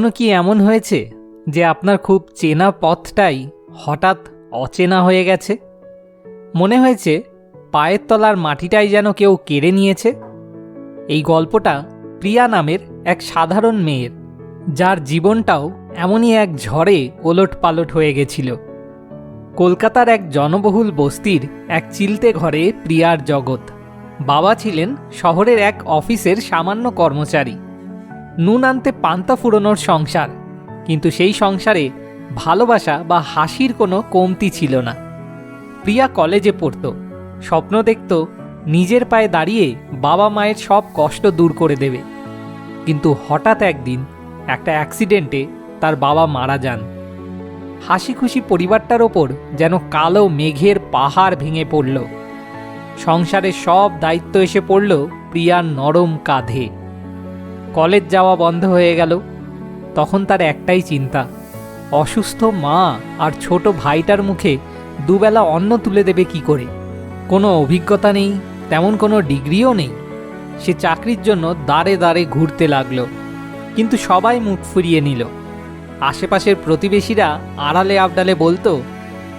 কখনো কি এমন হয়েছে যে আপনার খুব চেনা পথটাই হঠাৎ অচেনা হয়ে গেছে? মনে হয়েছে পায়ের তলার মাটিটাই যেন কেউ কেড়ে নিয়েছে? এই গল্পটা প্রিয়া নামের এক সাধারণ মেয়ের, যার জীবনটাও এমনই এক ঝড়ে ওলট পালট হয়ে গেছিল। কলকাতার এক জনবহুল বস্তির এক চিলতে ঘরে প্রিয়ার জগৎ। বাবা ছিলেন শহরের এক অফিসের সামান্য কর্মচারী। নুন আনতে পান্তা ফুরোনোর সংসার। কিন্তু সেই সংসারে ভালোবাসা বা হাসির কোনো কমতি ছিল না। প্রিয়া কলেজে পড়ত। স্বপ্ন দেখত নিজের পায়ে দাঁড়িয়ে বাবা মায়ের সব কষ্ট দূর করে দেবে। কিন্তু হঠাৎ একদিন একটা অ্যাক্সিডেন্টে তার বাবা মারা যান। হাসি খুশি পরিবারটার ওপর যেন কালো মেঘের পাহাড় ভেঙে পড়ল। সংসারের সব দায়িত্ব এসে পড়ল প্রিয়ার নরম কাঁধে। কলেজ যাওয়া বন্ধ হয়ে গেল। তখন তার একটাই চিন্তা অসুস্থ মা আর ছোট ভাইটার মুখে দুবেলা অন্ন তুলে দেবে কি করে? কোনো অভিজ্ঞতা নেই তেমন কোনো ডিগ্রিও নেই। সে চাকরির জন্য দাঁড়ে দাঁড়ে ঘুরতে লাগল কিন্তু সবাই মুখ ফুরিয়ে নিল। আশেপাশের প্রতিবেশীরা আড়ালে আবডালে বলতো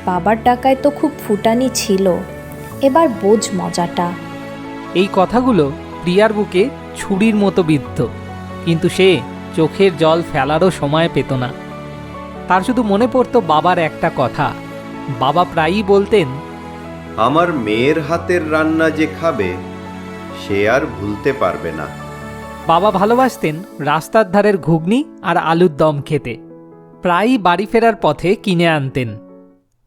বাবার টাকায় তো খুব ফুটানি ছিল এবার বোঝ মজাটা। এই কথাগুলো প্রিয়ার বুকে ছুরির মতো বিদ্ধ। কিন্তু সে চোখের জল ফেলারও সময় পেত না। তার শুধু মনে পড়তো বাবার একটা কথা। বাবা প্রায়ই বলতেন আমার মেয়ের হাতের রান্না যে খাবে সে আর ভুলতে পারবে না। বাবা ভালোবাসতেন রাস্তার ধারের ঘুগনি আর আলুর দম খেতে। প্রায়ই বাড়ি ফেরার পথে কিনে আনতেন।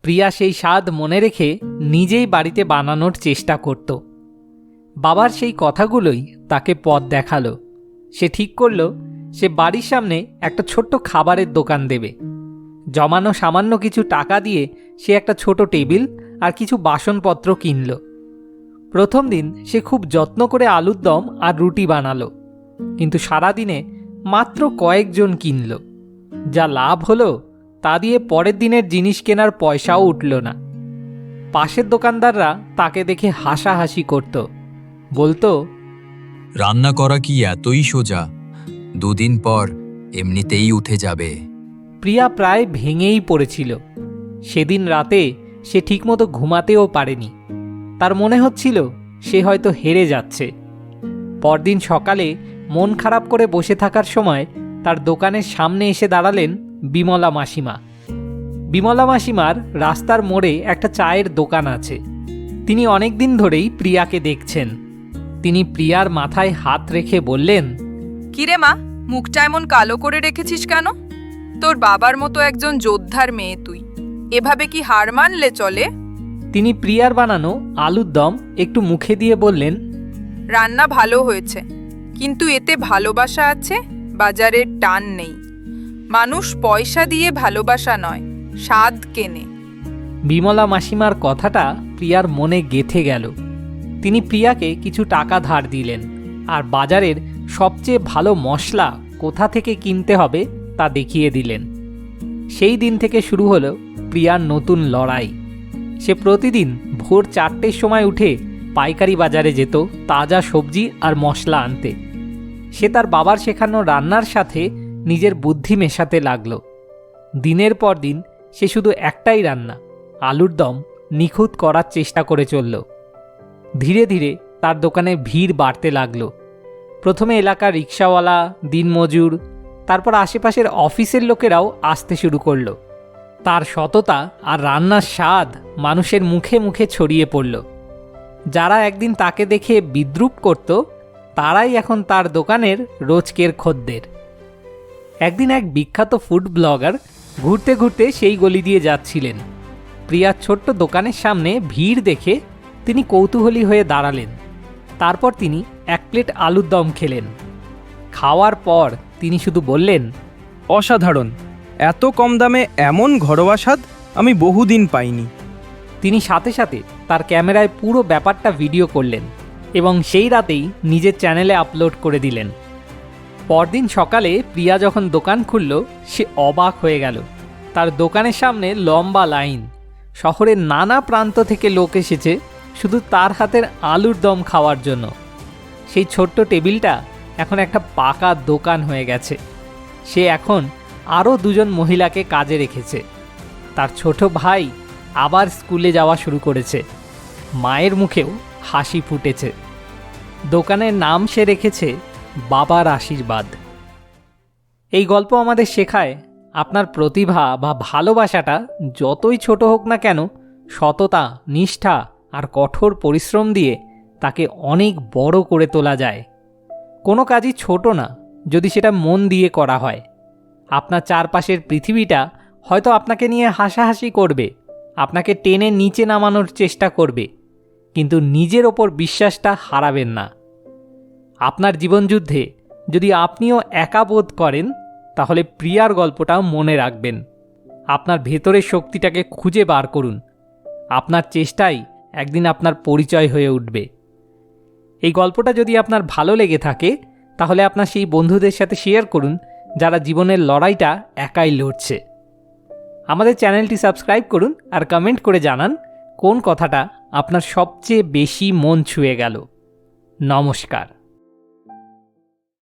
প্রিয়া সেই স্বাদ মনে রেখে নিজেই বাড়িতে বানানোর চেষ্টা করত। বাবার সেই কথাগুলোই তাকে পথ দেখাল। সে ঠিক করল, সে বাড়ির সামনে একটা ছোট্ট খাবারের দোকান দেবে। জমানো সামান্য কিছু টাকা দিয়ে সে একটা ছোট টেবিল আর কিছু বাসনপত্র কিনল। প্রথম দিন সে খুব যত্ন করে আলুর দম আর রুটি বানালো, কিন্তু সারাদিনে মাত্র কয়েকজন কিনল। যা লাভ হলো, তা দিয়ে পরের দিনের জিনিস কেনার পয়সাও উঠল না। পাশের দোকানদাররা তাকে দেখে হাসাহাসি করত, বলতো রান্না করা কি এতই সোজা? দুদিন পর এমনিতেই উঠে যাবে। প্রিয়া প্রায় ভেঙেই পড়েছিল। সেদিন রাতে সে ঠিকমতো ঘুমাতেও পারেনি। তার মনে হচ্ছিল সে হয়তো হেরে যাচ্ছে। পরদিন সকালে মন খারাপ করে বসে থাকার সময় তার দোকানের সামনে এসে দাঁড়ালেন বিমলা মাসিমা। বিমলা মাসিমার রাস্তার মোড়ে একটা চায়ের দোকান আছে। তিনি অনেক দিন ধরেই প্রিয়াকে দেখছেন। তিনি প্রিয়ার মাথায় হাত রেখে বললেন কিরে মা মুখটা এমন কালো করে রেখেছিস কেন? তোর বাবার মতো একজন যোদ্ধার মেয়ে তুই। এভাবে কি হার মানলে চলে? তিনি প্রিয়ার বানানো আলুর দম একটু মুখে দিয়ে বললেন রান্না ভালো হয়েছে কিন্তু এতে ভালোবাসা আছে বাজারের টান নেই। মানুষ পয়সা দিয়ে ভালোবাসা নয় স্বাদ কেনে। বিমলা মাসিমার কথাটা প্রিয়ার মনে গেথে গেল। তিনি প্রিয়াকে কিছু টাকা ধার দিলেন। আর বাজারের সবচেয়ে ভালো মশলা কোথা থেকে কিনতে হবে তা দেখিয়ে দিলেন। সেই দিন থেকে শুরু হলো প্রিয়ার নতুন লড়াই। সে প্রতিদিন ভোর চারটের সময় উঠে পাইকারি বাজারে যেত তাজা সবজি আর মশলা আনতে। সে তার বাবার শেখানো রান্নার সাথে নিজের বুদ্ধি মেশাতে লাগল। দিনের পর দিন সে শুধু একটাই রান্না, আলুর দম নিখুঁত করার চেষ্টা করে চলল। ধীরে ধীরে তার দোকানে ভিড় বাড়তে লাগল। প্রথমে এলাকার রিক্সাওয়ালা, দিনমজুর, তারপর আশেপাশের অফিসের লোকেরাও আসতে শুরু করল। তার সততা আর রান্নার স্বাদ মানুষের মুখে মুখে ছড়িয়ে পড়ল। যারা একদিন তাকে দেখে বিদ্রুপ করত, তারাই এখন তার দোকানের রোজকের খদ্দের। একদিন এক বিখ্যাত ফুড ব্লগার ঘুরতে ঘুরতে সেই গলি দিয়ে যাচ্ছিলেন। প্রিয়ার ছোট্ট দোকানের সামনে ভিড় দেখে তিনি কৌতূহলী হয়ে দাঁড়ালেন। তারপর তিনি এক প্লেট আলুর দম খেলেন। খাওয়ার পর তিনি শুধু বললেন, অসাধারণ, এত কম দামে এমন ঘরোয়া স্বাদ আমি বহুদিন পাইনি। তিনি সাথে সাথে তার ক্যামেরায় পুরো ব্যাপারটা ভিডিও করলেন এবং সেই রাতেই নিজের চ্যানেলে আপলোড করে দিলেন। পরদিন সকালে প্রিয়া যখন দোকান খুলল, সে অবাক হয়ে গেল। তার দোকানের সামনে লম্বা লাইন। শহরের নানা প্রান্ত থেকে লোক এসেছে। শুধু তার হাতের আলুর দম খাওয়ার জন্য। সেই ছোট্ট টেবিলটা এখন একটা পাকা দোকান হয়ে গেছে। সে এখন আরও দুজন মহিলাকে কাজে রেখেছে। তার ছোট ভাই আবার স্কুলে যাওয়া শুরু করেছে। মায়ের মুখেও হাসি ফুটেছে। দোকানের নাম সে রেখেছে বাবার আশীর্বাদ। এই গল্প আমাদের শেখায় আপনার প্রতিভা বা ভালোবাসাটা যতই ছোট হোক না কেন সততা, নিষ্ঠা আর কঠোর পরিশ্রম দিয়ে তাকে অনেক বড় করে তোলা যায়। কোনো কাজই ছোট না, যদি সেটা মন দিয়ে করা হয়। আপনার চারপাশের পৃথিবীটা হয়তো আপনাকে নিয়ে হাসাহাসি করবে, আপনাকে টেনে নিচে নামানোর চেষ্টা করবে, কিন্তু নিজের ওপর বিশ্বাসটা হারাবেন না। আপনার জীবনযুদ্ধে যদি আপনিও একা বোধ করেন, তাহলে প্রিয়ার গল্পটা মনে রাখবেন। আপনার ভেতরের শক্তিটাকে খুঁজে বার করুন। আপনার চেষ্টাই একদিন আপনার পরিচয় হয়ে উঠবে। এই গল্পটা যদি আপনার ভালো লেগে থাকে, তাহলে আপনার সেই বন্ধুদের সাথে শেয়ার করুন, যারা জীবনের লড়াইটা একাই লড়ছে। আমাদের চ্যানেলটি সাবস্ক্রাইব করুন আর কমেন্ট করে জানান, কোন কথাটা আপনার সবচেয়ে বেশি মন ছুঁয়ে গেল। নমস্কার।